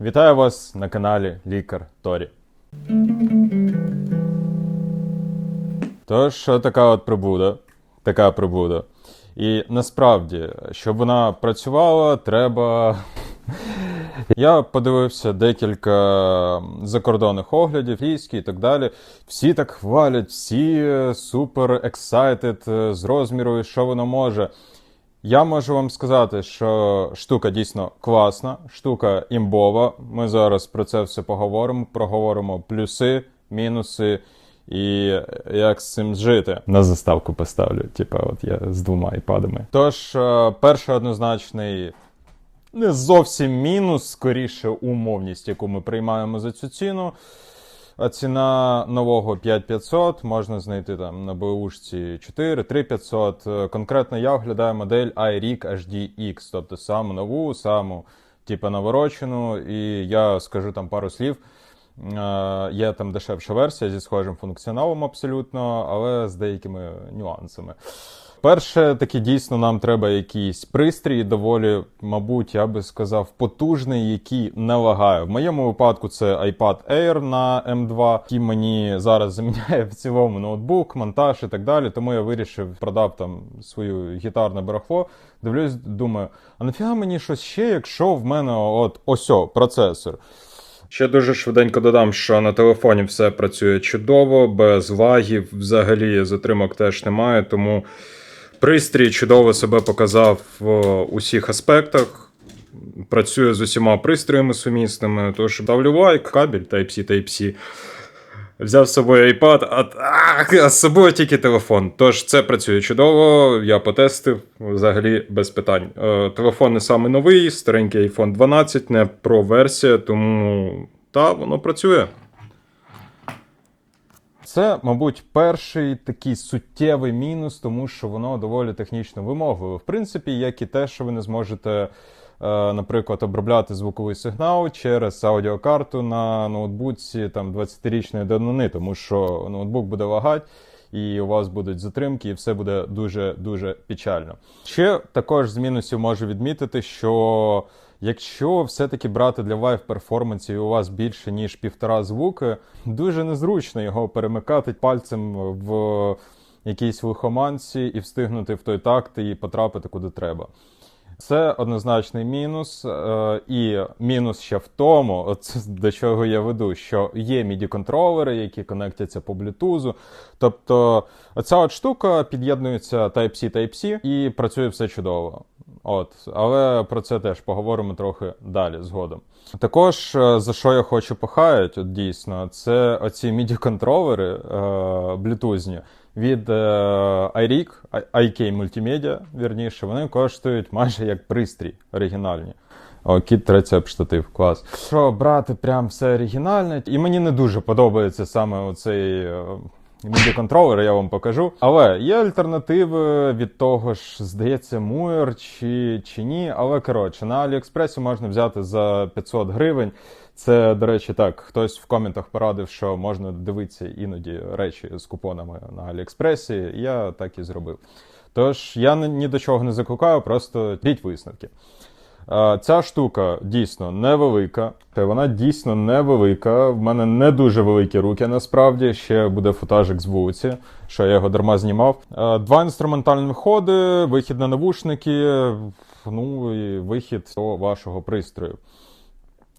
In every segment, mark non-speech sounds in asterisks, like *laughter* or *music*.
Вітаю вас на каналі Лікар Торі. Тож, така от прибуда, така прибуда. І насправді, щоб вона працювала, треба. *laughs* Я подивився декілька закордонних оглядів, лійські і так далі. Всі так хвалять, всі супер ексайтед з розміру, і що воно може. Я можу вам сказати, що штука дійсно класна, штука імбова. Ми зараз про це все поговоримо. Проговоримо плюси, мінуси і як з цим жити. На заставку поставлю. Типа, от я з двома айпадами. Тож, е, перший однозначний. Не зовсім мінус, скоріше умовність, яку ми приймаємо за цю ціну. А ціна нового 5500 можна знайти там на БУшці 4, 3500. Е, Конкретно я оглядаю модель iRig HDX, тобто саму нову, саму типу наворочену. І я скажу там пару слів. Е, Є там дешевша версія зі схожим функціоналом абсолютно, але з деякими нюансами. Перше, таки дійсно нам треба якийсь пристрій, доволі, мабуть, я би сказав, потужний, який не лагає. В моєму випадку це iPad Air на M2, який мені зараз заміняє в цілому ноутбук, монтаж і так далі. Тому я вирішив продав там свою гітарне барахло. Дивлюсь, думаю, а нафіга мені щось ще, якщо в мене от осьо, процесор. Ще дуже швиденько додам, що на телефоні все працює чудово, без лагів, взагалі затримок теж немає, тому пристрій чудово себе показав в усіх аспектах. Працює з усіма пристроями сумісними, тож ставлю лайк, кабель Type-C, Type-C. Взяв з собою iPad, а, а, а з собою тільки телефон. Тож це працює чудово, я потестив взагалі без питань. Е, телефон не самий новий, старенький iPhone 12, не про версія, тому та воно працює. Це, мабуть, перший такий суттєвий мінус, тому що воно доволі технічно вимогливе. В принципі, як і те, що ви не зможете, наприклад, обробляти звуковий сигнал через аудіокарту на ноутбуці там 20-річної давнини, тому що ноутбук буде лагати. І у вас будуть затримки, і все буде дуже дуже печально. Ще також з мінусів можу відмітити, що якщо все-таки брати для лайв перформансів, і у вас більше ніж півтора звуки, дуже незручно його перемикати пальцем в якійсь лихоманці і встигнути в той такт і потрапити куди треба. Це однозначний мінус, е, і мінус ще в тому, от до чого я веду, що є midi контролери які конектяться по блютузу. Тобто, оця от штука під'єднується Type-C, Type-C і працює все чудово. От, але про це теж поговоримо трохи далі згодом. Також е, за що я хочу похаять, от дійсно, це оці midi контролери е, блютузні від е, iRig, IK Multimedia, вірніше, вони коштують майже як пристрій оригінальні. О, кіт трецеп штатив, клас. Що брати прям все оригінальне, і мені не дуже подобається саме оцей. е, MIDI-контролер, я вам покажу. Але є альтернативи від того ж, здається, Муер чи, чи ні. Але коротше, на Аліекспресі можна взяти за 500 гривень. Це, до речі, так, хтось в коментах порадив, що можна дивитися іноді речі з купонами на Аліекспресі. Я так і зробив. Тож я ні до чого не закликаю, просто робіть висновки. Ця штука дійсно невелика. Вона дійсно невелика. В мене не дуже великі руки, насправді. Ще буде футажик з вулиці, що я його дарма знімав. Два інструментальні ходи, вихід на навушники, ну і вихід до вашого пристрою.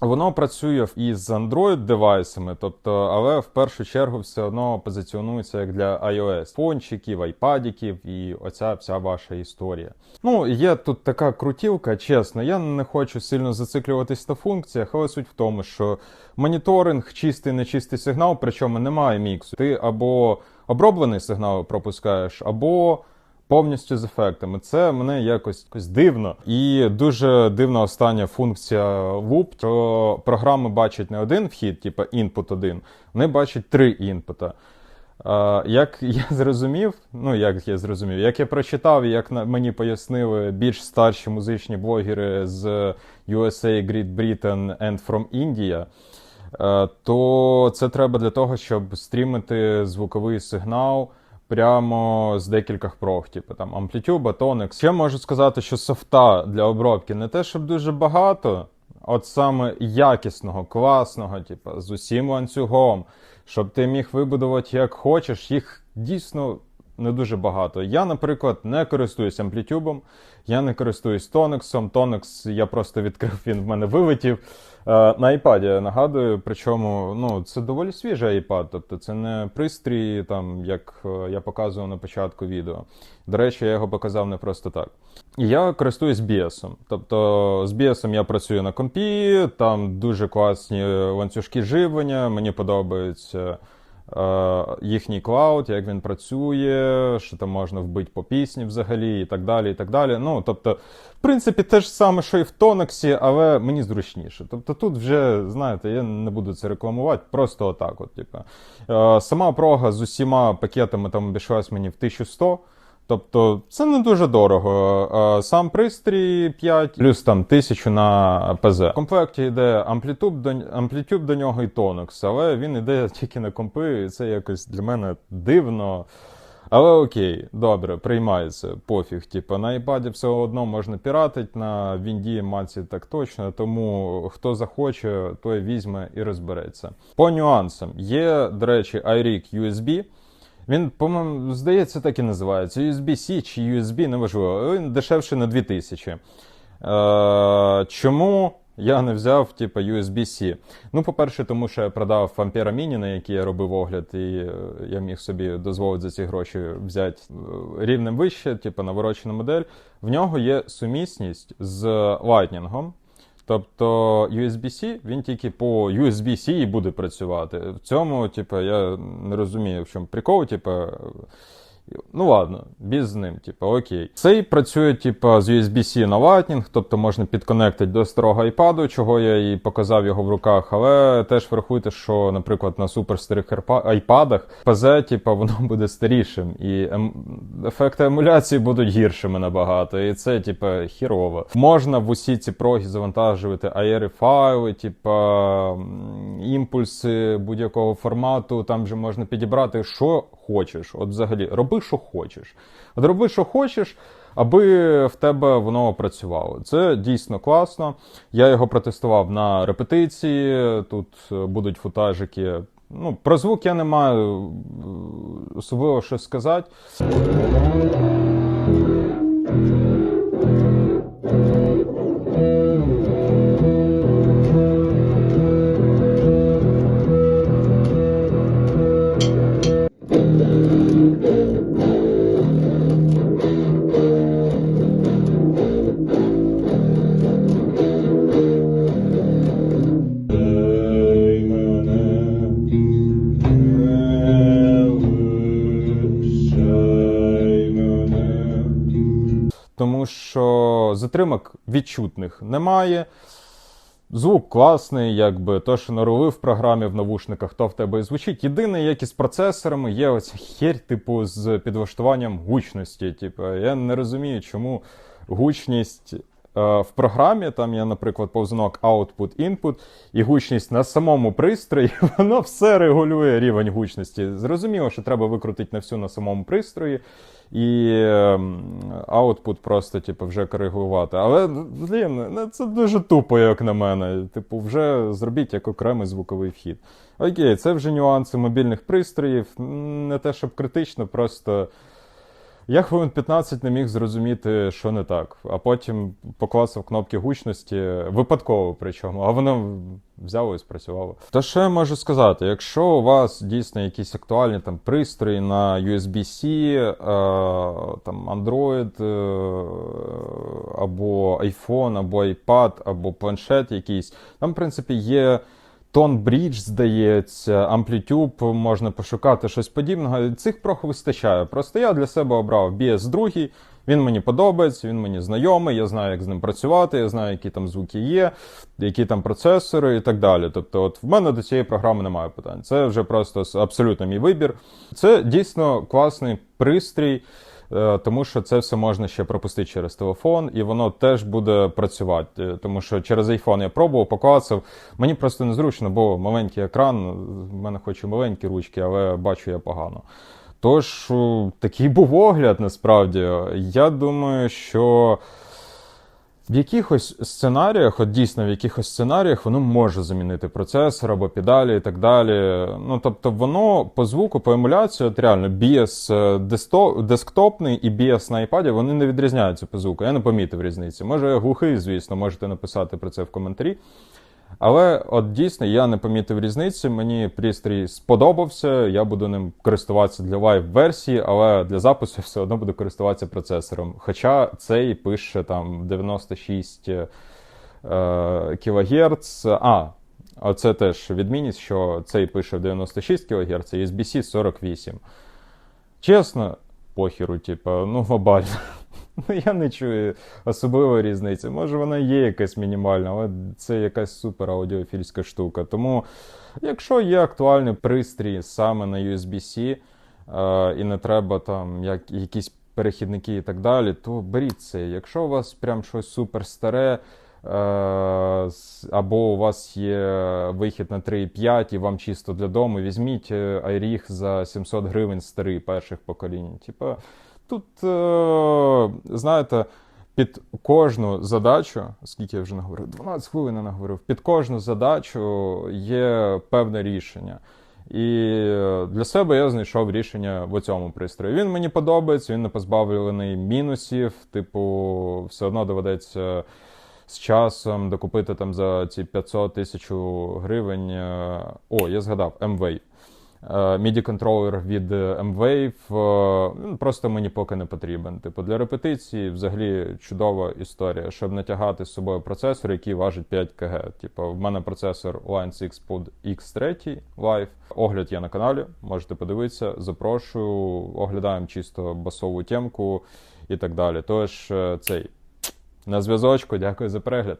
Воно працює із Android девайсами, тобто, але в першу чергу все одно позиціонується як для iOS фончиків, айпадіків і оця вся ваша історія. Ну, є тут така крутілка, чесно, я не хочу сильно зациклюватись на функціях, але суть в тому, що моніторинг, чистий, нечистий сигнал, причому немає міксу. Ти або оброблений сигнал пропускаєш, або повністю з ефектами. Це мене якось, якось дивно. І дуже дивна остання функція Loop, що програми бачать не один вхід, типу інпут один, вони бачать три інпута. Як я *laughs* зрозумів, ну як я зрозумів, як я прочитав, і як мені пояснили більш старші музичні блогери з USA, Great Britain and from India, е, то це треба для того, щоб стрімити звуковий сигнал прямо з декількох прог, типу там Amplitude, Tonic. Ще можу сказати, що софта для обробки не те, щоб дуже багато, от саме якісного, класного, типу, з усім ланцюгом, щоб ти міг вибудувати як хочеш, їх дійсно не дуже багато. Я, наприклад, не користуюсь амплітюбом, я не користуюсь тонексом. Тонекс я просто відкрив, він в мене вилетів. Е, На iPad, я нагадую, причому ну, це доволі свіжий iPad, тобто це не пристрій, там, як е, я показував на початку відео. До речі, я його показав не просто так. Я користуюсь BS. Тобто з BS я працюю на компі, там дуже класні ланцюжки живлення, мені подобається їхній клауд, як він працює, що там можна вбити по пісні взагалі, і так далі. і так далі. Ну, тобто, в принципі, те ж саме, що і в Тонексі, але мені зручніше. Тобто тут вже, знаєте, я не буду це рекламувати, просто отак. От, типу. Е, сама прога з усіма пакетами там обійшлась мені в 1100. Тобто це не дуже дорого. Е, Сам пристрій 5, плюс там 1000 на ПЗ. В комплекті йде амплітюб до, амплітюб до нього і тонекс, але він йде *laughs* тільки на компи, і це якось для мене дивно. Але окей, добре, приймається, пофіг. Типу, на iPad все одно можна піратити, на Вінді маці так точно, тому хто захоче, той візьме і розбереться. По нюансам, є, до речі, iRig USB. Він, по-моєму, здається, так і називається. USB-C чи USB, неважливо. Він дешевший на 2000. Е, чому я не взяв типу, USB-C? Ну, по-перше, тому що я продав Ampere Mini, на який я робив огляд, і е, я міг собі дозволити за ці гроші взяти е, рівнем вище, типу наворочену модель. В нього є сумісність з Lightning. Тобто USB-C, він тільки по USB-C і буде працювати. В цьому, типу, я не розумію, в чому прикол, типу. Ну ладно, без з ним, типу, окей. Цей працює, типу, з USB-C на Lightning, тобто можна підконектити до старого iPad, чого я і показав його в руках. Але теж врахуйте, що, наприклад, на суперстарих iPad ПЗ, типу, воно *laughs* буде старішим, і ем... ефекти емуляції будуть гіршими набагато. І це, типу, хірово. Можна в усі ці проги завантажувати AR файли, типу, імпульси будь-якого формату. Там же можна підібрати, що хочеш. От взагалі, роби, що хочеш. От роби, що хочеш, аби в тебе воно працювало. Це дійсно класно. Я його протестував на репетиції. Тут будуть футажики. Ну, про звук я не маю особливо що сказати. Затримок відчутних немає. Звук класний, якби то, що наровив в програмі в навушниках, то в тебе і звучить. Єдине, як і з процесорами, є оця херь, типу, з підлаштуванням гучності. Типу, я не розумію, чому гучність е, в програмі, там є, наприклад, повзунок output-input, і гучність на самому пристрої, *laughs* воно все регулює рівень гучності. Зрозуміло, що треба викрутити на всю на самому пристрої. І аутпут просто, типу, вже коригувати. Але, блін, ну, це дуже тупо, як на мене. Типу, вже зробіть як окремий звуковий вхід. Окей, це вже нюанси мобільних пристроїв. Не те, щоб критично, просто я хвилин 15 не міг зрозуміти, що не так. А потім поклацав кнопки гучності, випадково причому, а воно взяло і спрацювало. То що я можу сказати? Якщо у вас дійсно якісь актуальні там пристрої на USB-C, е, там Android, е, або iPhone, або iPad, або планшет якийсь, там, в принципі, є. Тон Bridge, здається, Amplitude, можна пошукати щось подібного. Цих прох вистачає. Просто я для себе обрав BS 2, він мені подобається, він мені знайомий, я знаю, як з ним працювати, я знаю, які там звуки є, які там процесори і так далі. Тобто, от в мене до цієї програми немає питань. Це вже просто абсолютно мій вибір. Це дійсно класний пристрій. Е, тому що це все можна ще пропустити через телефон, і воно теж буде працювати. Е, тому що через iPhone я пробував, поклацав. Мені просто незручно, бо маленький екран, в мене хоч і маленькі ручки, але бачу я погано. Тож, такий *laughs* був огляд насправді. Я думаю, що В якихось сценаріях, от дійсно в якихось сценаріях, воно може замінити процесор або педалі і так далі. Ну тобто, воно по звуку, по емуляції, от реально BS е, десктопний і BS на iPad, вони не відрізняються по звуку. Я не помітив різниці. Може, глухий, звісно, можете написати про це в коментарі. Але от дійсно я не помітив різниці. Мені пристрій сподобався. Я буду ним користуватися для лайв-версії, але для запису я все одно буду користуватися процесором. Хоча цей пише там 96 е, кГц. А, оце теж відмінність, що цей пише в 96 кГц, а USB-C 48. Чесно, похеру, типу, ну глобально. Ну, я не чую особливої різниці. Може, вона є якась мінімальна, але це якась супер аудіофільська штука. Тому, якщо є актуальний пристрій саме на USB-C, е, і не треба там як, якісь перехідники і так далі, то беріть це. Якщо у вас прям щось супер старе, е, або у вас є вихід на 3.5 і вам чисто для дому, візьміть е, iRig за 700 гривень старий перших поколінь. Типа, Тут, е, знаєте, під кожну задачу, скільки я вже наговорив, 12 хвилин я наговорив, під кожну задачу є певне рішення. І е, для себе я знайшов рішення в цьому пристрої. Він мені подобається, він не позбавлений мінусів. Типу, все одно доведеться з часом докупити там за ці 500 тисяч гривень. е, О, я згадав, M-Wave. MIDI контролер від е, M-Wave е, просто мені поки не потрібен. Типу для репетиції взагалі чудова історія, щоб натягати з собою процесор, який важить 5 кг. Типу, в мене процесор Line 6 pod X3 Live. Огляд є на каналі, можете подивитися. Запрошую, оглядаємо чисто басову темку і так далі. Тож е, цей на зв'язочку, дякую за перегляд.